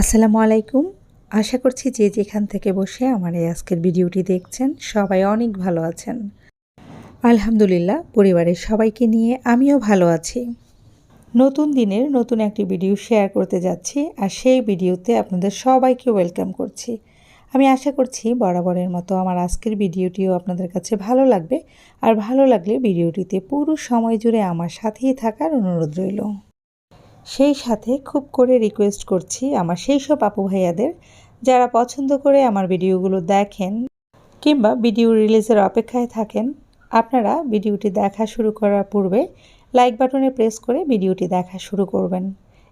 আসসালামু আলাইকুম। আশা করছি যে যেখান থেকে বসে আমার এই আজকের ভিডিওটি দেখছেন, সবাই অনেক ভালো আছেন। আলহামদুলিল্লাহ, পরিবারের সবাইকে নিয়ে আমিও ভালো আছি। নতুন দিনের নতুন একটি ভিডিও শেয়ার করতে যাচ্ছি, আর সেই ভিডিওতে আপনাদের সবাইকে ওয়েলকাম করছি। আমি আশা করছি বরাবরের মতো আমার আজকের ভিডিওটিও আপনাদের কাছে ভালো লাগবে, আর ভালো লাগলে ভিডিওটিতে পুরো সময় জুড়ে আমার সাথেই থাকার অনুরোধ রইল। সেই সাথে খুব করে রিকোয়েস্ট করছি আমার সেই সব আপু ভাইয়াদের যারা পছন্দ করে আমার ভিডিওগুলো দেখেন কিংবা ভিডিও রিলিজের অপেক্ষায় থাকেন, আপনারা ভিডিওটি দেখা শুরু করার পূর্বে লাইক বাটনে প্রেস করে ভিডিওটি দেখা শুরু করবেন।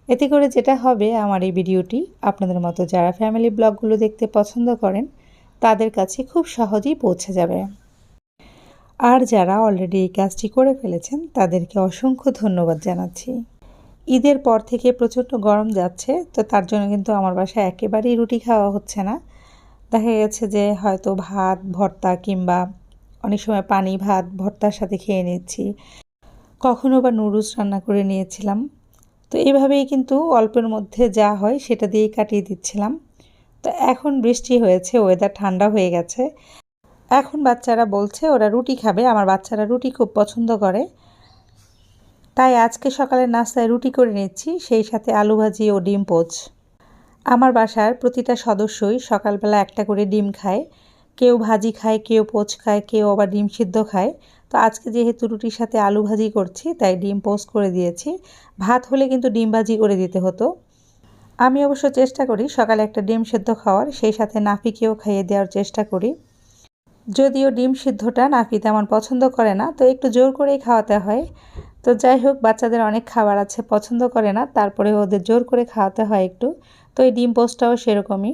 এতে করে যেটা হবে, আমার এই ভিডিওটি আপনাদের মতো যারা ফ্যামিলি ব্লগগুলো দেখতে পছন্দ করেন, তাদের কাছে খুব সহজেই পৌঁছে যাবে। আর যারা অলরেডি এই কাজটি করে ফেলেছেন, তাদেরকে অসংখ্য ধন্যবাদ জানাচ্ছি। ঈদের পর থেকে প্রচণ্ড গরম যাচ্ছে, তো তার জন্য কিন্তু আমার বাসায় একেবারেই রুটি খাওয়া হচ্ছে না। দেখা গেছে যে হয়তো ভাত, ভর্তা কিংবা অনেক সময় পানি, ভাত, ভর্তার সাথে খেয়ে নিচ্ছি। কখনো বা নুডলস রান্না করে নিয়েছিলাম। তো এইভাবেই কিন্তু অল্পের মধ্যে যা হয় সেটা দিয়েই কাটিয়ে দিচ্ছিলাম। তো এখন বৃষ্টি হয়েছে ওয়েদার ঠান্ডা হয়ে গেছে। এখন বাচ্চারা বলছে ওরা রুটি খাবে, আমার বাচ্চারা রুটি খুব পছন্দ করে। তাই আজকে সকালের নাস্তায় রুটি করে নিচ্ছি, সেই সাথে আলু ভাজি ও ডিম পোচ। আমার বাসার প্রতিটা সদস্যই সকালবেলা একটা করে ডিম খায়। কেউ ভাজি খায়, কেউ পোচ খায়, কেউ আবার ডিম সিদ্ধ খায়। তো আজকে যেহেতু রুটির সাথে আলু ভাজি করছি, তাই ডিম পোস্ট করে দিয়েছি। ভাত হলে কিন্তু ডিম ভাজি করে দিতে হতো। আমি অবশ্য চেষ্টা করি সকালে একটা ডিম সেদ্ধ খাওয়ার, সেই সাথে নাফিকেও খাইয়ে দেওয়ার চেষ্টা করি। যদিও ডিম সিদ্ধটা নাফি তেমন পছন্দ করে না, তো একটু জোর করেই খাওয়াতে হয়। তো যাই হোক, বাচ্চাদের অনেক খাবার আছে, পছন্দ করে না, তারপরে ওদের জোর করে খাওয়াতে হয় একটু। তো এই ডিম পোস্টটাও সেরকমই।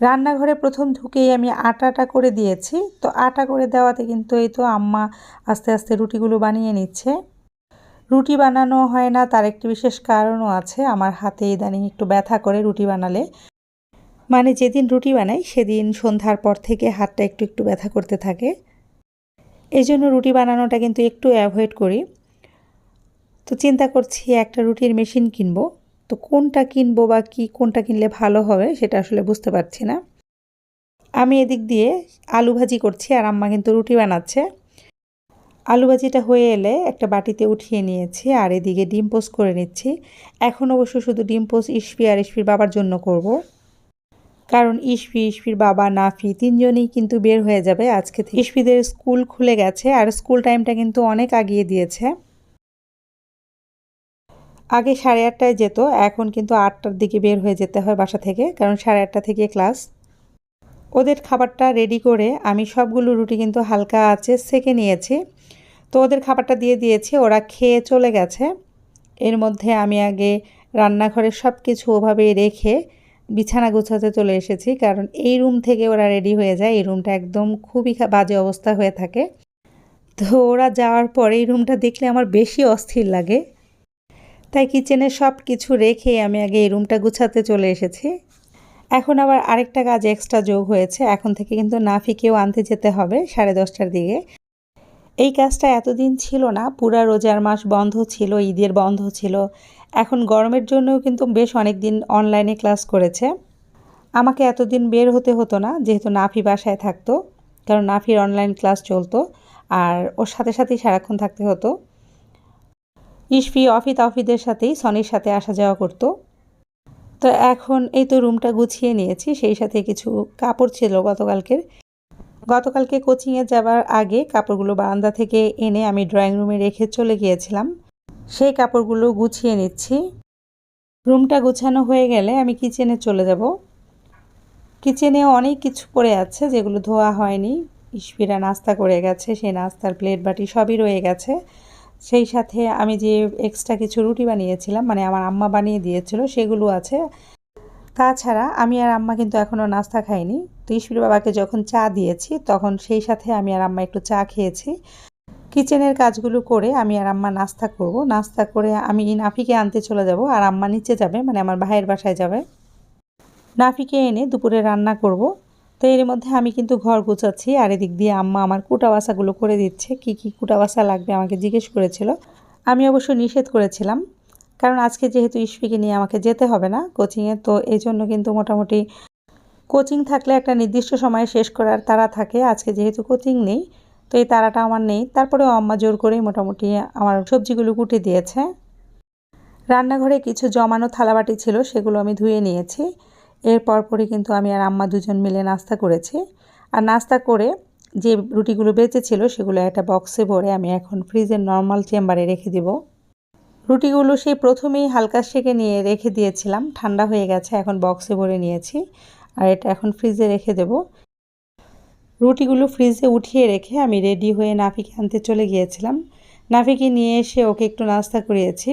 রান্নাঘরে প্রথম ঢুকেই আমি আটাটা করে দিয়েছি। তো আটা করে দেওয়াতে কিন্তু এই তো আম্মা আস্তে আস্তে রুটিগুলো বানিয়ে নিচ্ছে। রুটি বানানো হয় না, তার একটি বিশেষ কারণও আছে। আমার হাতে ইদানিং একটু ব্যথা করে রুটি বানালে। মানে যেদিন রুটি বানাই, সেদিন সন্ধ্যার পর থেকে হাতটা একটু একটু ব্যথা করতে থাকে। এই জন্য রুটি বানানোটা কিন্তু একটু অ্যাভয়েড করি। তো চিন্তা করছি একটা রুটির মেশিন কিনবো। তো কোনটা কিনবো বা কি কোনটা কিনলে ভালো হবে সেটা আসলে বুঝতে পারছি না। আমি এদিক দিয়ে আলু ভাজি করছি আর আম্মা কিন্তু রুটি বানাচ্ছে। আলু ভাজিটা হয়ে এলে একটা বাটিতে উঠিয়ে নিয়েছি আর এদিকে ডিম পোস্ট করে নিচ্ছি। এখন অবশ্য শুধু ডিম পোস্ট ইস্পি আর ইস্পির বাবার জন্য করব। কারণ ইস্পি, ইস্পির বাবা, নাফি তিনজনই কিন্তু বের হয়ে যাবে আজকে ইস্পিদের স্কুল খুলে গেছে আর স্কুল টাইমটা কিন্তু অনেক আগিয়ে দিয়েছে। আগে সাড়ে আটটায় যেত, এখন কিন্তু আটটার দিকে বের হয়ে যেতে হয় বাসা থেকে, কারণ সাড়ে আটটা থেকে ক্লাস। ওদের খাবারটা রেডি করে আমি সবগুলো রুটি কিন্তু হালকা আছে সেকে নিয়েছি। তো ওদের খাবারটা দিয়ে দিয়েছি, ওরা খেয়ে চলে গেছে। এর মধ্যে আমি আগে রান্নাঘরে সব কিছু ওভাবেই রেখে বিছানা গুছাতে চলে এসেছি, কারণ এই রুম থেকে ওরা রেডি হয়ে যায়, এই রুমটা একদম খুবই বাজে অবস্থা হয়ে থাকে। তো ওরা যাওয়ার পরে এই রুমটা দেখলে আমার বেশি অস্থির লাগে। তাই কিচেনে সব কিছু রেখে আমি আগে এই রুমটা গুছাতে চলে এসেছি। এখন আবার আরেকটা কাজ এক্সট্রা যোগ হয়েছে। এখন থেকে কিন্তু নাফিকেও আনতে যেতে হবে সাড়ে দশটার দিকে। এই কাজটা এতদিন ছিল না, পুরা রোজার মাস বন্ধ ছিল, ঈদের বন্ধ ছিল। এখন গরমের জন্যও কিন্তু বেশ অনেক দিন অনলাইনে ক্লাস করেছে। আমাকে এতদিন বের হতে হতো না, যেহেতু নাফি বাসায় থাকতো। কারণ নাফির অনলাইন ক্লাস চলতো, আর ওর সাথে সাথেই সারাক্ষণ থাকতে হতো। ইসফি অফি তাফিদের সাথেই সনির সাথে আসা যাওয়া করতো। তো এখন এই তো রুমটা গুছিয়ে নিয়েছি, সেই সাথে কিছু কাপড় ছিল গতকালকের। গতকালকে কোচিংয়ে যাবার আগে কাপড়গুলো বারান্দা থেকে এনে আমি ড্রয়িং রুমে রেখে চলে গিয়েছিলাম। সেই কাপড়গুলো গুছিয়ে নিচ্ছি। রুমটা গুছানো হয়ে গেলে আমি কিচেনে চলে যাব। কিচেনে অনেক কিছু পড়ে আছে যেগুলো ধোয়া হয়নি। ইস্পিরা নাস্তা করে গেছে সেই নাস্তার প্লেট বাটি সবই রয়ে গেছে। সেই সাথে আমি যে এক্সট্রা কিছু রুটি বানিয়েছিলাম মানে আমার আম্মা বানিয়ে দিয়েছিল, সেগুলো আছে। তাছাড়া আমি আর আম্মা কিন্তু এখনও নাস্তা খাইনি। তো ইসবির বাবাকে যখন চা দিয়েছি, তখন সেই সাথে আমি আর আম্মা একটু চা খেয়েছি। কিচেনের কাজগুলো করে আমি আর আম্মা নাস্তা করব। নাস্তা করে আমি নাফিকে আনতে চলে যাব, আর আম্মা নিচে যাবে মানে আমার ভাইয়ের বাসায় যাবে। নাফিকে এনে দুপুরে রান্না করব। তো এর মধ্যে আমি কিন্তু ঘর গুছাচ্ছি আর এদিক দিয়ে আম্মা আমার কুটা বাসাগুলো করে দিচ্ছে, কি কি কুটা বাসা লাগবে আমাকে জিজ্ঞেস করেছিল। আমি অবশ্য নিষেধ করেছিলাম, কারণ আজকে যেহেতু ইস্পিকে নিয়ে আমাকে যেতে হবে না কোচিংয়ে, তো এই জন্য কিন্তু মোটামুটি কোচিং থাকলে একটা নির্দিষ্ট সময়ে শেষ করার তারা থাকে, আজকে যেহেতু কোচিং নেই, তো এই তারাটা আমার নেই। তারপরেও আম্মা জোর করেই মোটামুটি আমার সবজিগুলো কুটে দিয়েছে। রান্নাঘরে কিছু জমানো থালাবাটি ছিল, সেগুলো আমি ধুয়ে নিয়েছি। এর পরপরই কিন্তু আমি আর আম্মা দুজন মিলে নাস্তা করেছি। আর নাস্তা করে যে রুটিগুলো বেঁচেছিল সেগুলো একটা বক্সে ভরে আমি এখন ফ্রিজের নর্মাল চেম্বারে রেখে দিব। রুটিগুলো সেই প্রথমেই হালকা সেকে নিয়ে রেখে দিয়েছিলাম। ঠান্ডা হয়ে গেছে, এখন বক্সে ভরে নিয়েছি। আর এটা এখন ফ্রিজে রেখে দেব। রুটিগুলো ফ্রিজে উঠিয়ে রেখে আমি রেডি হয়ে নাফিকে আনতে চলে গিয়েছিলাম। নাফিকে নিয়ে এসে ওকে একটু নাস্তা করিয়েছি।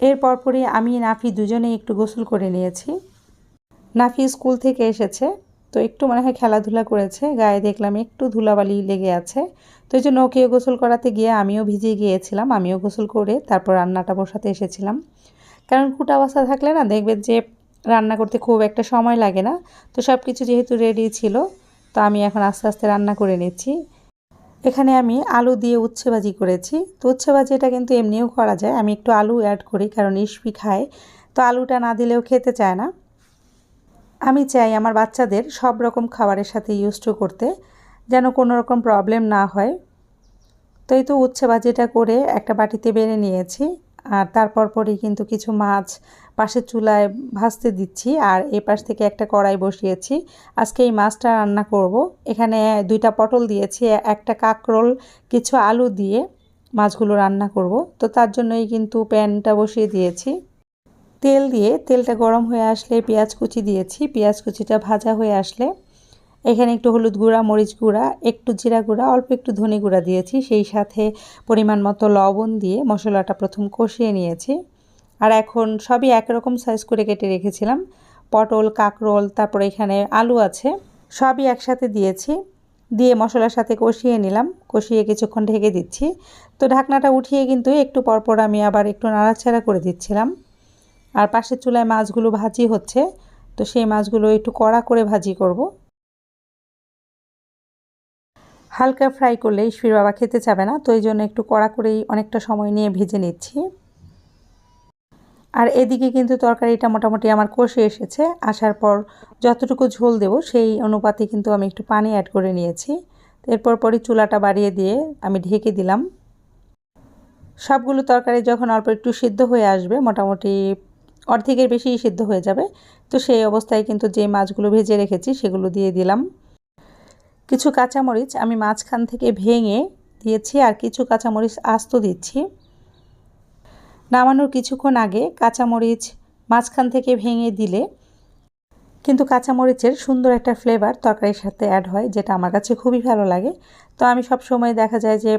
এর পরপরই আমি নাফি দুজনেই একটু গোসল করে নিয়েছি। নাফি স্কুল থেকে এসেছে, তো একটু মনে হয় খেলাধুলা করেছে, গায়ে দেখলাম একটু ধুলাবালি লেগে আছে। তো এই জন্য ওকেও গোসল করাতে গিয়ে আমিও ভিজে গিয়েছিলাম, আমিও গোসল করে তারপর রান্নাটা বসাতে এসেছিলাম। কারণ কুটা বাসা থাকলে না দেখবেন যে রান্না করতে খুব একটা সময় লাগে না, তো সব কিছু যেহেতু রেডি ছিল, তো আমি এখন আস্তে আস্তে রান্না করে নিচ্ছি। এখানে আমি আলু দিয়ে উচ্ছে ভাজি করেছি, তো উচ্ছে ভাজিটা কিন্তু এমনিও করা যায়, আমি একটু আলু অ্যাড করি কারণ ইস্পি খায়, তো আলুটা না দিলেও খেতে চায় না। আমি চাই আমার বাচ্চাদের সব রকম খাবারের সাথে ইউজ টু করতে, যেন কোনো রকম প্রবলেম না হয়। তো এই তো উচ্ছে ভাজিটা করে একটা বাটিতে বেড়ে নিয়েছি, আর তারপর পরই কিন্তু কিছু মাছ পাশের চুলায় ভাজতে দিচ্ছি, আর এই পাশ থেকে একটা কড়াই বসিয়েছি। আজকে এই মাছটা রান্না করব। এখানে দুইটা পটল দিয়েছি, একটা কাকরোল, কিছু আলু দিয়ে মাছগুলো রান্না করব। তো তার জন্যই কিন্তু প্যানটা বসিয়ে দিয়েছি। তেল দিয়ে তেলটা গরম হয়ে আসলে পেঁয়াজ কুচি দিয়েছি। পেঁয়াজ কুচিটা ভাজা হয়ে আসলে এখানে একটু হলুদ গুঁড়া, মরিচ গুঁড়া, একটু জিরা গুঁড়া, অল্প একটু ধনে গুঁড়া দিয়েছি। সেই সাথে পরিমাণ মতো লবণ দিয়ে মশলাটা প্রথম কষিয়ে নিয়েছি। আর এখন সবই একরকম সাইজ করে কেটে রেখেছিলাম। পটল, কাকরোল, তারপর এখানে আলু আছে, সবই একসাথে দিয়েছি। দিয়ে মশলার সাথে কষিয়ে নিলাম। কষিয়ে কিছুক্ষণ ঢেকে দিচ্ছি। তো ঢাকনাটা উঠিয়ে কিন্তু একটু পরপর আমি আবার একটু নাড়াচাড়া করে দিচ্ছিলাম। আর পাশের চুলায় মাছগুলো ভাজি হচ্ছে, তো সেই মাছগুলো একটু কড়া করে ভাজি করব। হালকা ফ্রাই করলে ঈশ্বর বাবা খেতে চাবে না, তো এই জন্য একটু কড়া করেই অনেকটা সময় নিয়ে ভেজে নিচ্ছি। আর এদিকে কিন্তু তরকারিটা মোটামুটি আমার কষে এসেছে, আসার পর যতটুকু ঝোল দেব সেই অনুপাতে কিন্তু আমি একটু পানি অ্যাড করে নিয়েছি। এরপর পরই চুলাটা বাড়িয়ে দিয়ে আমি ঢেকে দিলাম। সবগুলো তরকারি যখন অল্প একটু সিদ্ধ হয়ে আসবে, মোটামুটি অর্ধেকের বেশি সিদ্ধ হয়ে যাবে। তো সেই অবস্থায় কিন্তু যে মাছগুলো ভেজে রেখেছি সেগুলো দিয়ে দিলাম। কিছু কাঁচামরিচ আমি মাঝখান থেকে ভেঙে দিয়েছি আর কিছু কাঁচামরিচ আস্ত দিচ্ছি। নামানোর কিছুক্ষণ আগে কাঁচামরিচ মাঝখান থেকে ভেঙে দিলে কিন্তু কাঁচামরিচের সুন্দর একটা ফ্লেভার তরকারির সাথে অ্যাড হয়, যেটা আমার কাছে খুবই ভালো লাগে। তো আমি সব সময় দেখা যায় যে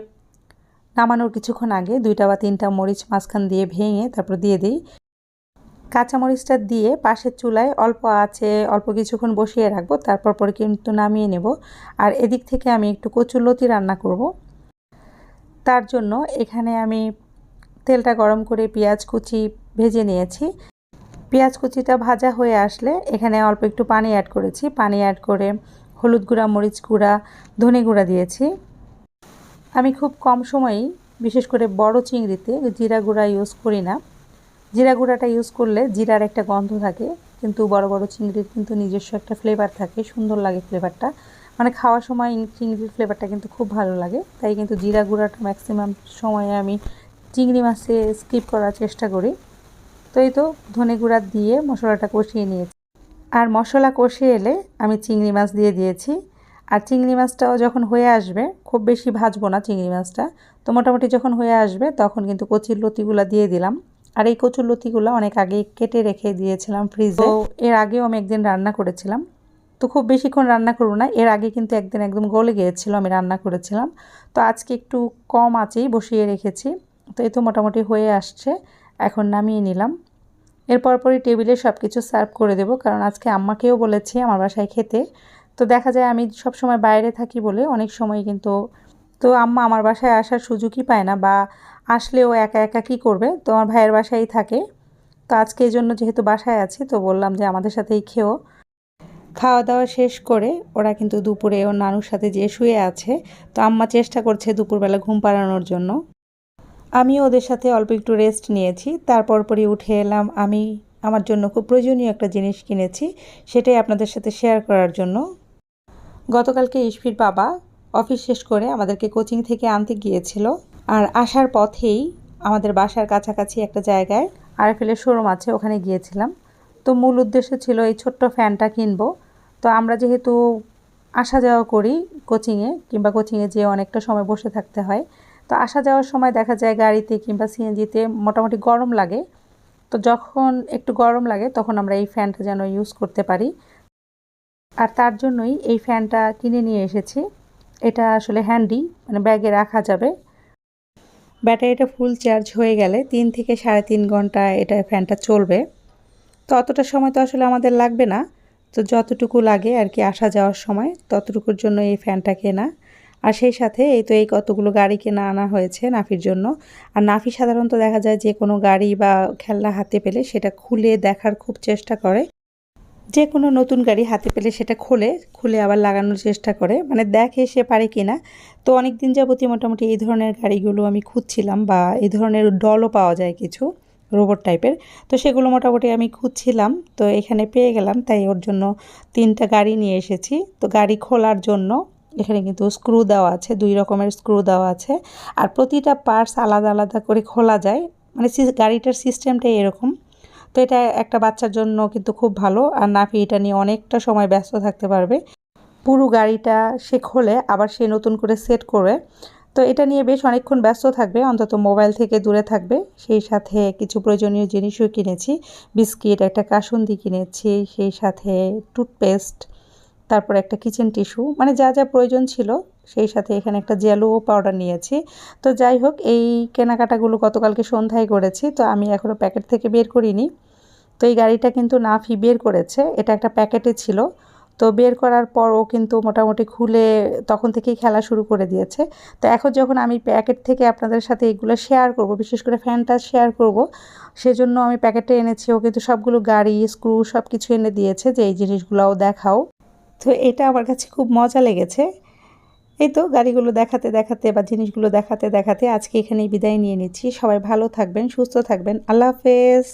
নামানোর কিছুক্ষণ আগে দুইটা বা তিনটা মরিচ মাঝখান দিয়ে ভেঙে তারপর দিয়ে দিই। কাঁচামরিচটা দিয়ে পাশের চুলায় অল্প আছে, অল্প কিছুক্ষণ বসিয়ে রাখব, তারপর পরে কিন্তু নামিয়ে নেব। আর এদিক থেকে আমি একটু কচুরলতি রান্না করব। তার জন্য এখানে আমি তেলটা গরম করে পেঁয়াজ কুচি ভেজে নিয়েছি। পেঁয়াজ কুচিটা ভাজা হয়ে আসলে এখানে অল্প একটু পানি অ্যাড করেছি। পানি অ্যাড করে হলুদ গুঁড়া, মরিচ গুঁড়া, ধনে গুঁড়া দিয়েছি। আমি খুব কম সময়ই, বিশেষ করে বড় চিংড়িতে জিরা গুঁড়া ইউজ করি না। জিরা গুঁড়াটা ইউজ করলে জিরার একটা গন্ধ থাকে, কিন্তু বড় বড় চিংড়ির কিন্তু নিজস্ব একটা ফ্লেভার থাকে, সুন্দর লাগে ফ্লেভারটা মানে খাওয়ার সময় চিংড়ির ফ্লেভারটা কিন্তু খুব ভালো লাগে, তাই কিন্তু জিরা গুঁড়াটা ম্যাক্সিমাম সময়ে আমি চিংড়ি মাছে স্কিপ করার চেষ্টা করি। তো এই তো ধনে গুঁড়া দিয়ে মশলাটা কষিয়ে নিয়েছি। আর মশলা কষিয়ে এলে আমি চিংড়ি মাছ দিয়ে দিয়েছি। আর চিংড়ি মাছটাও যখন হয়ে আসবে, খুব বেশি ভাজবো না চিংড়ি মাছটা। তো মোটামুটি যখন হয়ে আসবে, তখন কিন্তু কচির লতিগুলো দিয়ে দিলাম। আর এই কচুর লতিগুলো অনেক আগে কেটে রেখে দিয়েছিলাম ফ্রিজে এর আগেও আমি একদিন রান্না করেছিলাম। তো খুব বেশিক্ষণ রান্না করব না, এর আগে কিন্তু একদিন একদম গলে গিয়েছিল, আমি রান্না করেছিলাম। তো আজকে একটু কম আছেই বসিয়ে রেখেছি। তো এই তো মোটামুটি হয়ে আসছে, এখন নামিয়ে নিলাম। এরপর পরই টেবিলে সব কিছু সার্ভ করে দেব, কারণ আজকে আম্মাকেও বলেছি আমার বাসায় খেতে। তো দেখা যায় আমি সব সময় বাইরে থাকি বলে অনেক সময় কিন্তু, তো আম্মা আমার বাসায় আসার সুযোগই পায় না বা আসলেও একা একা কী করবে? তো আমার ভাইয়ের বাসায় থাকে। তো আজকে এই জন্য যেহেতু বাসায় আছি, তো বললাম যে আমাদের সাথেই খেও খাওয়া দাওয়া শেষ করে ওরা কিন্তু দুপুরে ওর নানুর সাথে যেয়ে শুয়ে আছে। তো আম্মা চেষ্টা করছে দুপুরবেলা ঘুম পাড়ানোর জন্য। আমি ওদের সাথে অল্প একটু রেস্ট নিয়েছি। তারপর পরই উঠে এলাম। আমি আমার জন্য খুব প্রয়োজনীয় একটা জিনিস কিনেছি। সেটাই আপনাদের সাথে শেয়ার করার জন্য। গতকালকে ইশফির বাবা অফিস শেষ করে আমাদেরকে কোচিং থেকে আনতে গিয়েছিল। আর আসার পথেই আমাদের বাসার কাছাকাছি একটা জায়গায় আরএফএলের শোরুম আছে, ওখানে গিয়েছিলাম। তো মূল উদ্দেশ্য ছিল এই ছোট্ট ফ্যানটা কিনবো। তো আমরা যেহেতু আসা যাওয়া করি কোচিংয়ে কিংবা কোচিংয়ে যেয়ে অনেকটা সময় বসে থাকতে হয়, তো আসা যাওয়ার সময় দেখা যায় গাড়িতে কিংবা সিএনজিতে মোটামুটি গরম লাগে। তো যখন একটু গরম লাগে, তখন আমরা এই ফ্যানটা যেন ইউজ করতে পারি। আর তার জন্যই এই ফ্যানটা কিনে নিয়ে এসেছি। এটা আসলে হ্যান্ডি মানে ব্যাগে রাখা যাবে। ব্যাটারিটা ফুল চার্জ হয়ে গেলে তিন থেকে সাড়ে তিন ঘণ্টা এটা ফ্যানটা চলবে। তো অতটা সময় তো আসলে আমাদের লাগবে না। তো যতটুকু লাগে আর কি আসা যাওয়ার সময় ততটুকুর জন্য এই ফ্যানটা কেনা। আর সেই সাথে এই তো এই কতগুলো গাড়ি কেনা আনা হয়েছে নাফির জন্য। আর নাফি সাধারণত দেখা যায় যে কোনো গাড়ি বা খেলনা হাতে পেলে সেটা খুলে দেখার খুব চেষ্টা করে। যে কোনো নতুন গাড়ি হাতে পেলে সেটা খোলে, খুলে আবার লাগানোর চেষ্টা করে। মানে দেখে সে পারে কি না তো অনেক দিন যাবতীয় মোটামুটি এই ধরনের গাড়িগুলো আমি খুঁজছিলাম বা এই ধরনের ডলও পাওয়া যায় কিছু রোবট টাইপের। তো সেগুলো মোটামুটি আমি খুঁজছিলাম। তো এখানে পেয়ে গেলাম, তাই ওর জন্য তিনটা গাড়ি নিয়ে এসেছি। তো গাড়ি খোলার জন্য এখানে কিন্তু স্ক্রু দেওয়া আছে, দুই রকমের স্ক্রু দেওয়া আছে। আর প্রতিটা পার্টস আলাদা আলাদা করে খোলা যায়। মানে গাড়িটার সিস্টেমটাই এরকম। তো এটা একটা বাচ্চার জন্য কিন্তু খুব ভালো। আর নাফি এটা নিয়ে অনেকটা সময় ব্যস্ত থাকতে পারবে। পুরো গাড়িটা সে খোলে, আবার সে নতুন করে সেট করে। তো এটা নিয়ে বেশ অনেকক্ষণ ব্যস্ত থাকবে, অন্তত মোবাইল থেকে দূরে থাকবে। সেই সাথে কিছু প্রয়োজনীয় জিনিসও কিনেছি। বিস্কিট, একটা কাসুন্দি কিনেছি, সেই সাথে টুথপেস্ট, তারপর একটা কিচেন টিস্যু মানে যা যা প্রয়োজন ছিল। সেই সাথে এখানে একটা জেলো পাউডার নিয়েছি। তো যাই হোক, এই কেনাকাটাগুলো গতকালকে সন্ধ্যায় করেছি, তো আমি এখনও প্যাকেট থেকে বের করিনি। তো এই গাড়িটা কিন্তু নাফি বের করেছে, এটা একটা প্যাকেটে ছিল। তো বের করার পর ও কিন্তু মোটামুটি খুলে তখন থেকেই খেলা শুরু করে দিয়েছে। তো এখন যখন আমি প্যাকেট থেকে আপনাদের সাথে এইগুলো শেয়ার করব, বিশেষ করে ফ্যানটা শেয়ার করব, সেজন্য আমি প্যাকেটে এনেছি। ও কিন্তু সবগুলো গাড়ি স্ক্রু সব কিছু এনে দিয়েছে যে এই জিনিসগুলোও দেখাও। তো এটা আমার কাছে খুব মজা লেগেছে। এই তো গাড়িগুলো দেখাতে দেখাতে বা জিনিসগুলো দেখাতে দেখাতে আজকে এখানেই বিদায় নিয়ে নিচ্ছি। সবাই ভালো থাকবেন, সুস্থ থাকবেন। আল্লাহ হাফেজ।